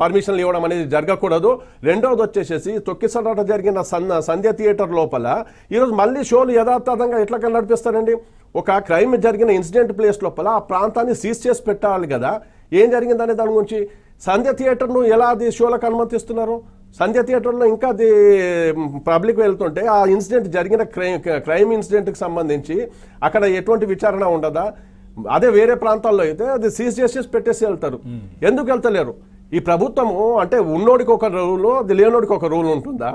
పర్మిషన్లు ఇవ్వడం అనేది జరగకూడదు. రెండవది వచ్చేసేసి తొక్కిసలాట జరిగిన సన్న సంధ్య థియేటర్ లోపల ఈరోజు మళ్ళీ షోలు యథాతథంగా ఎట్లా నడిపిస్తారండి? ఒక క్రైమ్ జరిగిన ఇన్సిడెంట్ ప్లేస్ లోపల ఆ ప్రాంతాన్ని సీజ్ చేసి పెట్టాలి కదా. ఏం జరిగిందనే దాని గురించి? సంధ్య థియేటర్ను ఎలా అది షోలకు అనుమతిస్తున్నారు? సంధ్య థియేటర్లో ఇంకా అది పబ్లిక్ వెళ్తుంటే ఆ ఇన్సిడెంట్ జరిగిన క్రైమ్ క్రైమ్ ఇన్సిడెంట్కి సంబంధించి అక్కడ ఎటువంటి విచారణ ఉండదా? అదే వేరే ప్రాంతాల్లో అయితే అది సీజ్ చేసేసి పెట్టేసి వెళ్తారు. ఎందుకు వెళ్తలేరు? ఈ ప్రభుత్వము అంటే ఉన్నోడికి ఒక రూలు అది లేనోడికి ఒక రూల్ ఉంటుందా?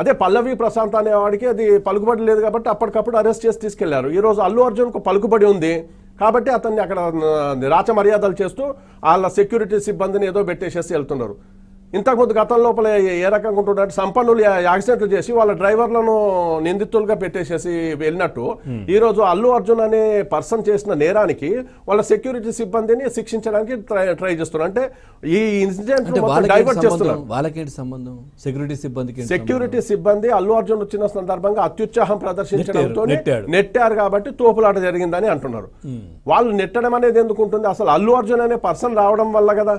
అదే పల్లవి ప్రశాంత్ అనేవాడికి అది పలుకుబడి లేదు కాబట్టి అప్పటికప్పుడు అరెస్ట్ చేసి తీసుకెళ్ళారు. ఈ రోజు అల్లు అర్జున్కు పలుకుబడి ఉంది. కాబట్టి అతన్ని అక్కడ రాచ మర్యాదలు చేస్తూ వాళ్ళ సెక్యూరిటీ సిబ్బందిని ఏదో పెట్టేసేసి వెళ్తున్నారు. ఇంతకుముందు గతం లోపల ఏ- రకంగా ఉంటుందంటే సంపన్నులు యాక్సిడెంట్లు చేసి వాళ్ళ డ్రైవర్లను నిందితులుగా పెట్టేసేసి వెళ్ళినట్టు. ఈ రోజు అల్లు అర్జున్ అనే పర్సన్ చేసిన నేరానికి వాళ్ళ సెక్యూరిటీ సిబ్బందిని శిక్షించడానికి ట్రై చేస్తున్నారు. అంటే ఈ ఇన్సిడెంట్ డైవర్ట్ చేస్తున్నారు. వాళ్ళకేంటి సంబంధం? సెక్యూరిటీ సిబ్బందికి సెక్యూరిటీ సిబ్బంది అల్లు అర్జున్ వచ్చిన సందర్భంగా అత్యుత్సాహం ప్రదర్శించడంతో నెట్టారు. నెట్టారు. కాబట్టి తోపులాట జరిగిందని అంటున్నారు. వాళ్ళు నెట్టడం అనేది ఎందుకు ఉంటుంది? అసలు అల్లు అర్జున్ అనే పర్సన్ రావడం వల్ల కదా?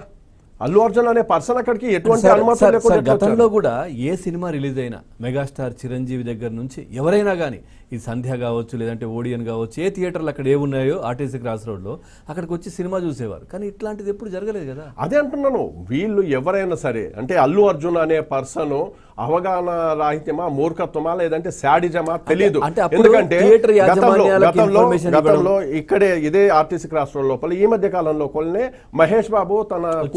అల్లు అర్జున్ అనే పర్సన్ అక్కడికి ఎటువంటి అనుమతి లేకుండా గతంలో? కూడా ఏ సినిమా రిలీజ్ అయినా మెగాస్టార్ చిరంజీవి దగ్గర నుంచి ఎవరైనా కానీ ఈ సంధ్య కావచ్చు లేదంటే ఓడియన్ కావచ్చు ఏ థియేటర్లు అక్కడ ఏ ఉన్నాయో ఆర్టీసీ క్రాస్ రోడ్లో అక్కడికి వచ్చి సినిమా చూసేవారు. కానీ ఇట్లాంటిది ఎప్పుడు జరగలేదు కదా. అదే అంటున్నాను. వీళ్ళు ఎవరైనా సరే అంటే అల్లు అర్జున్ అనే పర్సన్ అవగాహన రాహిత్యమా మూర్ఖత్వమా లేదంటే శాడిజమా అప్పుడు ఎందుకంటే గతంలో గతంలో ఇక్కడే ఇదే ఆర్టీసీ క్రాస్ రోడ్ లోపల ఈ మధ్య కాలంలో కొన్ని మహేష్ బాబు తన